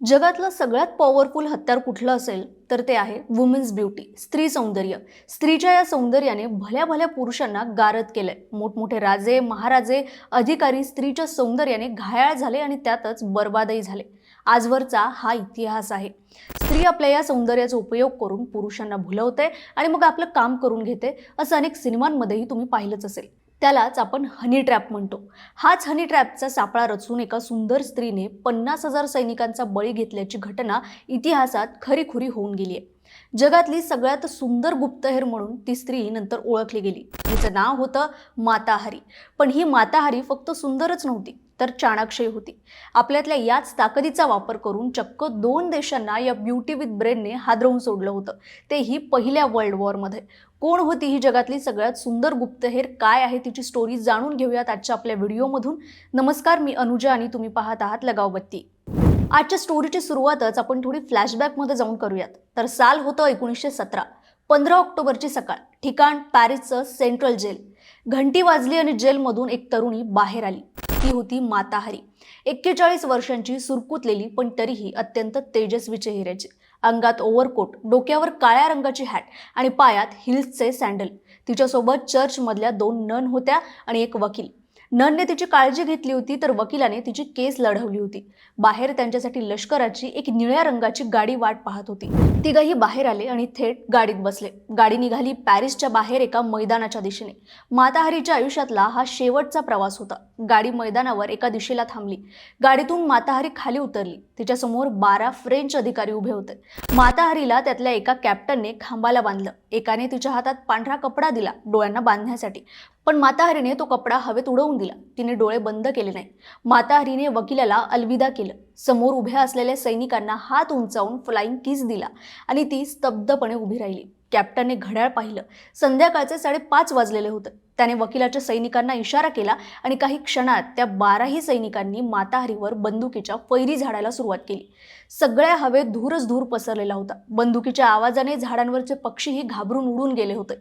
जगातलं सगळ्यात पॉवरफुल हत्यार कुठलं असेल तर ते आहे वुमेन्स ब्युटी स्त्री सौंदर्य. स्त्रीच्या या सौंदर्याने भल्या भल्या पुरुषांना गारद केलंय. मोठमोठे राजे महाराजे अधिकारी स्त्रीच्या सौंदर्याने घायाळ झाले आणि त्यातच बर्बादही झाले. आजवरचा हा इतिहास आहे. स्त्री आपल्या या सौंदर्याचा उपयोग करून पुरुषांना भुलवते आणि मग आपलं काम करून घेते असं अनेक सिनेमांमध्येही तुम्ही पाहिलंच असेल. त्यालाच आपण हनी ट्रॅप म्हणतो. हाच हनी ट्रॅपचा सापळा रचून एका सुंदर स्त्रीने पन्नास हजार सैनिकांचा बळी घेतल्याची घटना इतिहासात खरीखुरी होऊन गेली आहे. जगातली सगळ्यात सुंदर गुप्तहेर म्हणून ती स्त्री नंतर ओळखली गेली. तिचं नाव होतं माताहारी. पण ही माताहारी फक्त सुंदरच नव्हती तर चाणाक्षयी होती. आपल्यातल्या याच ताकदीचा वापर करून चक्क दोन देशांना या ब्युटी विथ ब्रेनने हादरवून सोडलं होतं. तेही पहिल्या वर्ल्ड वॉरमध्ये कोण होती ही जगातली सगळ्यात सुंदर गुप्तहेर? काय आहे तिची स्टोरी जाणून घेऊयात आजच्या आपल्या व्हिडिओमधून. नमस्कार मी अनुजा आणि तुम्ही पाहत आहात लगाव बत्ती. आजच्या स्टोरीची सुरुवातच आपण थोडी फ्लॅशबॅकमध्ये जाऊन करूयात. तर साल होतं एकोणीसशे सतरा. पंधरा ऑक्टोबरची सकाळ. ठिकाण पॅरिसचं सेंट्रल जेल. घंटी वाजली आणि जेलमधून एक तरुणी बाहेर आली. ती होती माताहारी. एक्केचाळीस वर्षांची सुरकुतलेली पण तरीही अत्यंत तेजस्वी चेहऱ्याची. अंगात ओव्हरकोट डोक्यावर काळ्या रंगाची हॅट आणि पायात हिल्सचे सँडल तिच्यासोबत चर्चमधल्या दोन नन होत्या आणि एक वकील. ननने तिची काळजी घेतली होती तर वकिलाने तिची केस लढवली होती. बाहेर त्यांच्यासाठी लष्कराची एक निळ्या रंगाची गाडी वाट पाहत होती. तिघही बाहेर आले आणि थेट गाडीत बसले. गाडी निघाली पॅरिसच्या बाहेर एका मैदानाच्या दिशेने. माताहारीच्या आयुष्यातला हा शेवटचा प्रवास होता. गाडी मैदानावर एका दिशेला थांबली. गाडीतून माताहारी खाली उतरली. तिच्यासमोर बारा फ्रेंच अधिकारी उभे होते. माताहारीला त्यातल्या एका कॅप्टनने खांबाला बांधलं. एकाने तिच्या हातात पांढरा कपडा दिला डोळ्यांना बांधण्यासाठी. पण माताहारीने तो कपडा हवेत उडवून दिला. तिने डोळे बंद केले नाही माताहारीने वकिलाला अलविदा केलं. समोर उभ्या असलेल्या सैनिकांना हात उंचावून फ्लाईंग किस दिला आणि ती स्तब्धपणे उभी राहिली. कॅप्टनने घड्याळ पाहिलं. संध्याकाळचे साडेपाच वाजलेले होते. त्याने वकिलाच्या सैनिकांना इशारा केला आणि काही क्षणात त्या बाराही सैनिकांनी माताहारीवर बंदुकीच्या फैरी झाडायला सुरुवात केली. सगळ्या हवेत धूरच धूर पसरलेला होता. बंदुकीच्या आवाजाने झाडांवरचे पक्षीही घाबरून उडून गेले होते.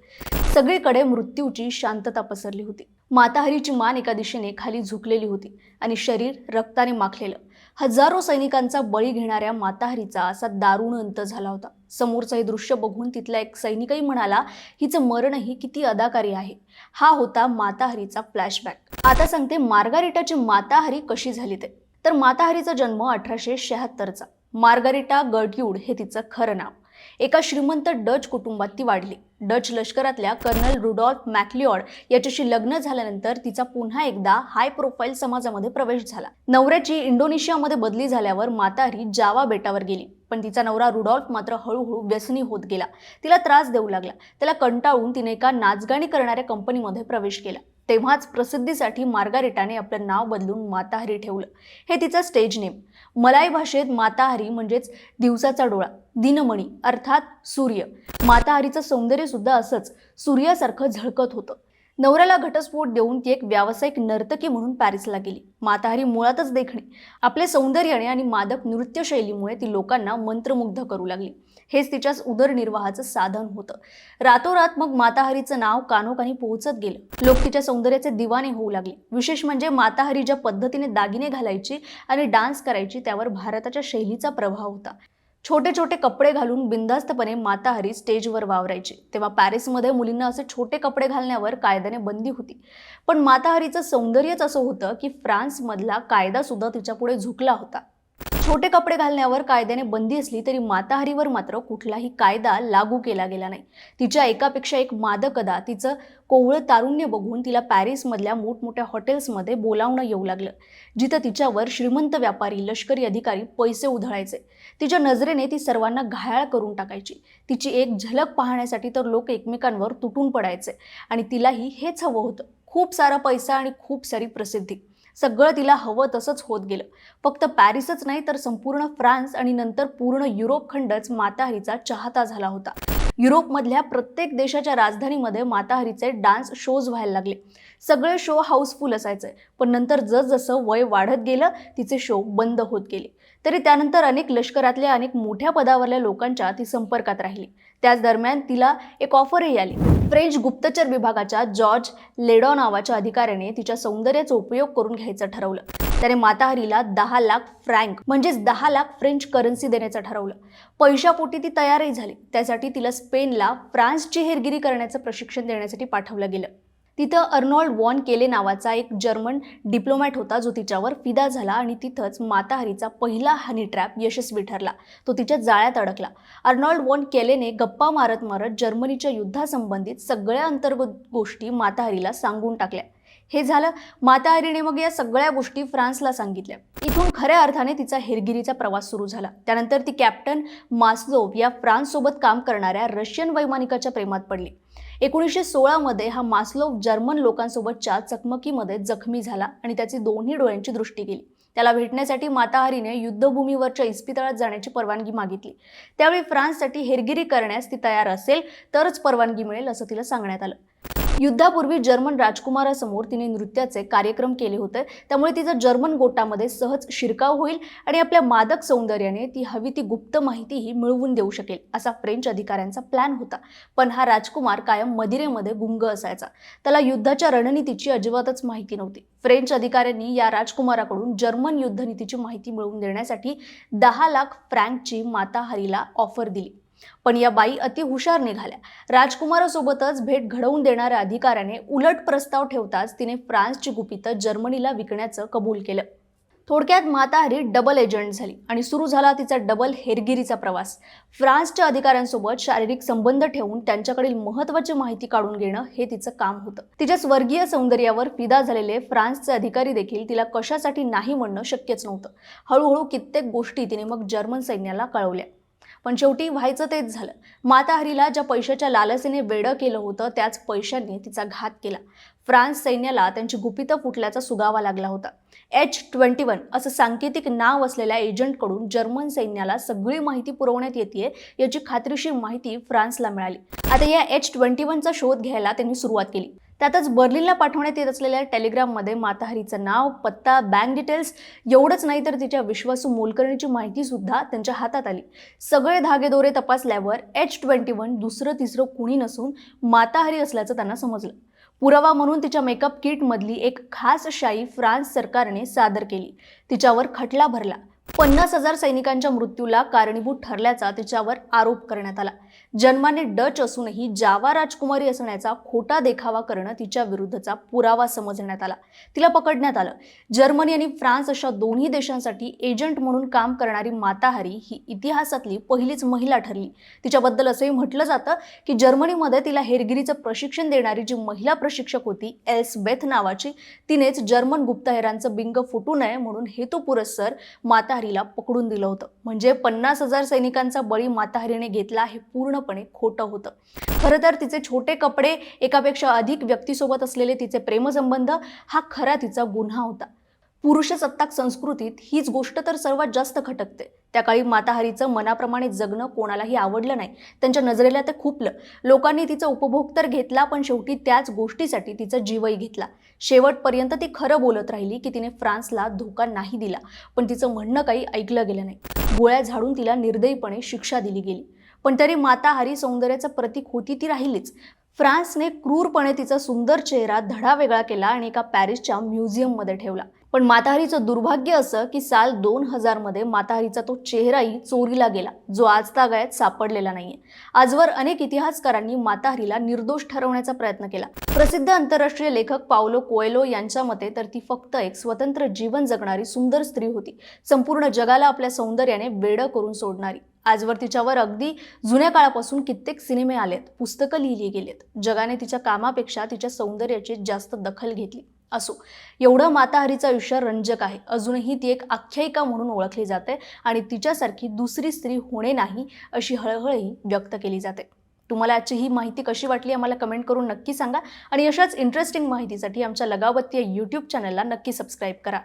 सगळीकडे मृत्यूची शांतता पसरली होती. माताहारीची मान एका दिशेने खाली झुकलेली होती आणि शरीर रक्ताने माखलेलं. हजारो सैनिकांचा बळी घेणाऱ्या माताहारीचा असा दारुण अंत झाला होता. समोरचं हे दृश्य बघून तिथला एक सैनिकही म्हणाला हिचं मरणही किती अदाकारी आहे. हा होता माताहारीचा फ्लॅशबॅक आता सांगते मार्गारिटाची माताहारी कशी झाली ते. तर माताहारीचा जन्म अठराशे शहात्तरचा. मार्गारिटा गर्ट्यूड हे तिचं खरं नाव. एका श्रीमंत डच कुटुंबात ती वाढली. डच लष्करातल्या कर्नल रुडॉल्फ मॅक्लिऑड याच्याशी लग्न झाल्यानंतर तिचा पुन्हा एकदा हाय प्रोफाईल समाजामध्ये प्रवेश झाला. नवऱ्याची इंडोनेशियामध्ये बदली झाल्यावर मातारी जावा बेटावर गेली. पण तिचा नवरा रुडॉल्फ मात्र हळूहळू व्यसनी होत गेला. तिला त्रास देऊ लागला. त्याला कंटाळून तिने एका नाचगाणी करणाऱ्या कंपनीमध्ये प्रवेश केला. तेव्हाच प्रसिद्धीसाठी मार्गारेटाने आपलं नाव बदलून माताहरी ठेवलं. हे तिचं स्टेज नेम मलाई भाषेत माताहारी म्हणजेच दिवसाचा डोळा दिनमणी अर्थात सूर्य. माताहारीचं सौंदर्यसुद्धा असंच सूर्यासारखं झळकत होतं. नवऱ्याला घटस्फोट देऊन ती एक व्यावसायिक नर्तकी म्हणून पॅरिसला गेली. माताहारी मुळातच देखणे. आपल्या सौंदर्याने आणि मादक नृत्यशैलीमुळे ती लोकांना मंत्रमुग्ध करू लागली. हेच तिच्या उदरनिर्वाहाचं साधन होतं. रातोरात मग माताहारीचं नाव कानोकानी पोहोचत गेलं. लोक तिच्या सौंदर्याचे दिवाने होऊ लागले. विशेष म्हणजे माताहारी ज्या पद्धतीने दागिने घालायची आणि डान्स करायची त्यावर भारताच्या शैलीचा प्रभाव होता. छोटे छोटे कपडे घालून बिंदास्तपणे माताहारी स्टेजवर वावरायची. तेव्हा पॅरिसमध्ये मुलींना असे छोटे कपडे घालण्यावर कायद्याने बंदी होती. पण माताहारीचं सौंदर्यच असं होतं की फ्रान्समधला कायदा सुद्धा तिच्यापुढे झुकला होता. छोटे कपडे घालण्यावर कायद्याने बंदी असली तरी माताहारीवर मात्र कुठलाही कायदा लागू केला गेला नाही. तिच्या एकापेक्षा एक मादकदा तिचं कोवळं तारुण्य बघून तिला पॅरिसमधल्या मोठमोठ्या हॉटेल्समध्ये बोलावणं येऊ लागलं. जिथं तिच्यावर श्रीमंत व्यापारी लष्करी अधिकारी पैसे उधळायचे. तिच्या नजरेने ती सर्वांना घायाळ करून टाकायची. तिची एक झलक पाहण्यासाठी तर लोक एकमेकांवर तुटून पडायचे आणि तिलाही हेच हवं होतं. खूप सारा पैसा आणि खूप सारी प्रसिद्धी. सगळं तिला हवं तसंच होत गेलं. फक्त पॅरिसच नाही तर संपूर्ण फ्रान्स आणि नंतर पूर्ण युरोप खंडच माताहरीचा चाहता झाला होता. युरोपमधल्या प्रत्येक देशाच्या राजधानीमध्ये माताहरीचे डान्स शोज व्हायला लागले. सगळे शो हाऊसफुल असायचे पण नंतर जसजसं वय वाढत गेलं तिचे शो बंद होत गेले. तरी त्यानंतर अनेक लष्करातल्या अनेक मोठ्या पदावरल्या लोकांच्या ती संपर्कात राहिली. त्याच दरम्यान तिला एक ऑफरही आली. फ्रेंच गुप्तचर विभागाच्या जॉर्ज लेडॉ नावाच्या अधिकाऱ्याने तिच्या सौंदर्याचा उपयोग करून घ्यायचं ठरवलं. त्याने माताहरीला दहा लाख फ्रँक म्हणजेच दहा लाख फ्रेंच करन्सी देण्याचं ठरवलं. पैशापोटी ती तयारही झाली. त्यासाठी तिला स्पेनला फ्रान्सची हेरगिरी करण्याचं प्रशिक्षण देण्यासाठी पाठवलं गेलं. तिथं अर्नॉल्ड वॉन केले नावाचा एक जर्मन डिप्लोमॅट होता जो तिच्यावर फिदा झाला आणि तिथंच माताहारीचा पहिला हनी ट्रॅप यशस्वी ठरला. तो तिच्या जाळ्यात अडकला. अर्नॉल्ड वॉन केलेने गप्पा मारत मारत जर्मनीच्या युद्धासंबंधित सगळ्या अंतर्गत गोष्टी माताहारीला सांगून टाकल्या. हे झालं माताहारीने मग या सगळ्या गोष्टी फ्रान्सला सांगितल्या. इथून खऱ्या अर्थाने तिचा हेरगिरीचा प्रवास सुरू झाला. त्यानंतर ती कॅप्टन मास्लोव या फ्रान्ससोबत काम करणाऱ्या रशियन वैमानिकाच्या प्रेमात पडली. एकोणीसशे सोळामध्ये हा मास्लोव जर्मन लोकांसोबतच्या चकमकीमध्ये जखमी झाला आणि त्याची दोन्ही डोळ्यांची दृष्टी गेली त्याला भेटण्यासाठी माताहारीने युद्धभूमीवरच्या इस्पितळात जाण्याची परवानगी मागितली. त्यावेळी फ्रान्ससाठी हेरगिरी करण्यास ती तयार असेल तरच परवानगी मिळेल असं तिला सांगण्यात आलं. युद्धापूर्वी जर्मन राजकुमारासमोर तिने नृत्याचे कार्यक्रम केले होते. त्यामुळे तिचा जर्मन गोटामध्ये सहज शिरकाव होईल आणि आपल्या मादक सौंदर्याने ती हवी ती गुप्त माहितीही मिळवून देऊ शकेल असा फ्रेंच अधिकाऱ्यांचा प्लॅन होता. पण हा राजकुमार कायम मदिरेमध्ये गुंग असायचा. त्याला युद्धाच्या रणनीतीची अजिबातच माहिती नव्हती. फ्रेंच अधिकाऱ्यांनी या राजकुमाराकडून जर्मन युद्धनीतीची माहिती मिळवून देण्यासाठी दहा लाख फ्रँकची माता हरीला ऑफर दिली. पण या बाई अति हुशार निघाल्या. राजकुमारासोबतच भेट घडवून देणाऱ्या अधिकाऱ्याने उलट प्रस्ताव ठेवताच तिने फ्रान्सची गुपितं जर्मनीला विकण्याचं कबूल केलं. थोडक्यात माताहारी डबल एजंट झाली आणि सुरू झाला तिचा डबल हेरगिरीचा प्रवास. फ्रान्सच्या अधिकाऱ्यांसोबत शारीरिक संबंध ठेवून त्यांच्याकडील महत्वाची माहिती काढून घेणं हे तिचं काम होतं. तिच्या स्वर्गीय सौंदर्यावर फिदा झालेले फ्रान्सचे अधिकारी देखील तिला कशासाठी नाही म्हणणं शक्यच नव्हतं. हळूहळू कित्येक गोष्टी तिने मग जर्मन सैन्याला कळवल्या. पण शेवटी व्हायचं तेच झालं. माताहारीला ज्या पैशाच्या लालसेने वेडं केलं होतं त्याच पैशांनी तिचा घात केला. फ्रान्स सैन्याला त्यांची गुपितं फुटल्याचा सुगावा लागला होता. एच ट्वेंटी वन असं सांकेतिक नाव असलेल्या एजंटकडून जर्मन सैन्याला सगळी माहिती पुरवण्यात येते याची खात्रीशीर माहिती फ्रान्सला मिळाली. आता या एच ट्वेंटी वनचा शोध घ्यायला त्यांनी सुरुवात केली. त्यातच बर्लिनला पाठवण्यात येत असलेल्या टेलिग्राममध्ये माताहरीचं नाव पत्ता बँक डिटेल्स एवढंच नाही तर तिच्या विश्वासू मोलकरणीची माहिती सुद्धा त्यांच्या हातात आली. सगळे धागेदोरे तपासल्यावर एच ट्वेंटी वन दुसरं तिसरं कुणी नसून माताहारी असल्याचं त्यांना समजलं. पुरावा म्हणून तिच्या मेकअप किटमधली एक खास शाई फ्रान्स सरकारने सादर केली. तिच्यावर खटला भरला. पन्नास हजार सैनिकांच्या मृत्यूला कारणीभूत ठरल्याचा तिच्यावर आरोप करण्यात आला. जन्माने डच असूनही जावा राजकुमारी असण्याचा खोटा देखावा करणं तिच्या विरुद्धचा पुरावा समजण्यात आला. तिला पकडण्यात आलं. जर्मनी आणि फ्रान्स अशा दोन्ही देशांसाठी एजंट म्हणून काम करणारी माताहारी ही इतिहासातली पहिलीच महिला ठरली. तिच्याबद्दल असंही म्हटलं जातं की जर्मनीमध्ये तिला हेरगिरीचं प्रशिक्षण देणारी जी महिला प्रशिक्षक होती एल्स बेथ नावाची तिनेच जर्मन गुप्तहेरांचं बिंग फुटू नये म्हणून हेतू पुरस्सर माताहारीला पकडून दिलं होतं. म्हणजे पन्नास हजार सैनिकांचा बळी माताहारीने घेतला हे पूर्णपणे खोटं होतं. खरं तर तिचे छोटे कपडे एकापेक्षा अधिक व्यक्तीसोबत असलेले तिचे प्रेमसंबंध हा खरा तिचा गुन्हा होता. पुरुषसत्ताक संस्कृतीत हीच गोष्ट तर सर्वात जास्त खटकते. त्या काळी माताहारीचं मनाप्रमाणे जगणं कोणालाही आवडलं नाही. त्यांच्या नजरेला ते खुपलं. लोकांनी तिचा उपभोग तर घेतला पण शेवटी त्याच गोष्टीसाठी तिचा जीवही घेतला. शेवटपर्यंत ती खरं बोलत राहिली की तिने फ्रान्सला धोका नाही दिला पण तिचं म्हणणं काही ऐकलं गेलं नाही. गोळ्या झाडून तिला निर्दयीपणे शिक्षा दिली गेली. पण तरी माताहारी सौंदर्याचं प्रतीक होती ती राहिलीच. फ्रान्सने क्रूरपणे तिचा सुंदर चेहरा धडा वेगळा केला आणि एका पॅरिसच्या म्युझियममध्ये ठेवला. पण माताहारीचं दुर्भाग्य असं की साल दोन हजारमध्ये माताहारीचा तो चेहराही चोरीला गेला जो आज तागायत सापडलेला नाहीये. आजवर अनेक इतिहासकारांनी माताहारीला निर्दोष ठरवण्याचा प्रयत्न केला. प्रसिद्ध आंतरराष्ट्रीय लेखक पावलो कोएलो यांच्या मते तर ती फक्त एक स्वतंत्र जीवन जगणारी सुंदर स्त्री होती. संपूर्ण जगाला आपल्या सौंदर्याने वेडं करून सोडणारी. आजवर तिच्यावर अगदी जुन्या काळापासून कित्येक सिनेमे आलेत पुस्तकं लिहिली गेलेत. जगाने तिच्या कामापेक्षा तिच्या सौंदर्याची जास्त दखल घेतली. असो. एवढं माताहारीचं आयुष्य रंजक आहे. अजूनही ती एक आख्यायिका म्हणून ओळखली जाते आणि तिच्यासारखी दुसरी स्त्री होणे नाही अशी हळहळही व्यक्त केली जाते. तुम्हाला आजची ही माहिती कशी वाटली आम्हाला कमेंट करून नक्की सांगा आणि अशाच इंटरेस्टिंग माहितीसाठी आमच्या लगावत्ती या यूट्यूब चॅनलला नक्की सबस्क्राईब करा.